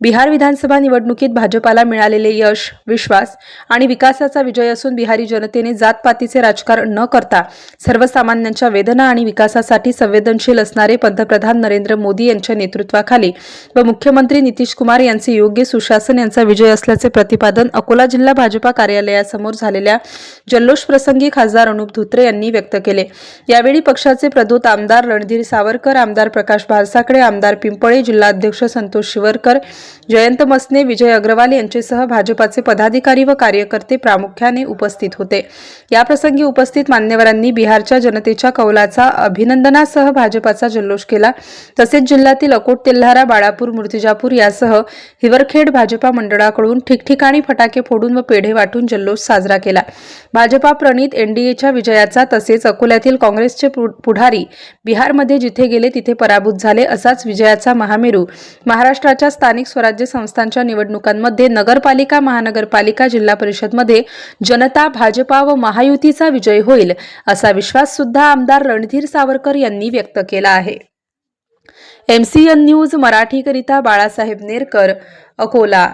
Bihar विधानसभा निवडणुकीत भाजपाला मिळालेले यश विश्वास आणि विकासाचा विजय असून बिहारी जनतेने जातपातीचे राजकारण न करता सर्वसामान्यांच्या वेदना आणि विकासासाठी संवेदनशील असणारे पंतप्रधान नरेंद्र मोदी यांच्या नेतृत्वाखाली व मुख्यमंत्री नितीश कुमार यांचे योग्य सुशासन यांचा विजय असल्याचे प्रतिपादन अकोला जिल्हा भाजपा कार्यालयासमोर झालेल्या जल्लोष प्रसंगी खासदार अनुप धुत्रे यांनी व्यक्त केले. यावेळी पक्षाचे प्रदूत आमदार रणधीर सावरकर आमदार प्रकाश भालसाकडे आमदार पिंपळे जिल्हाध्यक्ष संतोष शिवरकर जयंत मसने विजय अग्रवाल यांच्यासह भाजपाचे पदाधिकारी व कार्यकर्ते प्रामुख्याने उपस्थित होते. याप्रसंगी उपस्थित मान्यवरांनी बिहारच्या जनतेच्या कौलाचा अभिनंदनासह भाजपाचा जल्लोष केला. तसेच जिल्ह्यातील अकोट तेल्हारा बाळापूर मूर्तिजापूर यासह हिवरखेड भाजपा मंडळाकडून ठिकठिकाणी फटाके फोडून व पेढे वाटून जल्लोष साजरा केला. भाजपा प्रणित एनडीएच्या विजयाचा तसेच अकोल्यातील काँग्रेसचे पु- पुढारी बिहारमध्ये जिथे गेले तिथे पराभूत झाले असाच विजयाचा महामेरू. महाराष्ट्राच्या स्थानिक स्वराज्य संस्थांच्या निवडणुकांमध्ये नगरपालिका महानगरपालिका जिल्हा परिषदमध्ये जनता भाजपा व महायुतीचा विजय होईल असा विश्वास सुद्धा आमदार रणधीर सावरकर यांनी व्यक्त केला आहे. एमसीएन न्यूज मराठीकरिता बाळासाहेब नेरकर अकोला.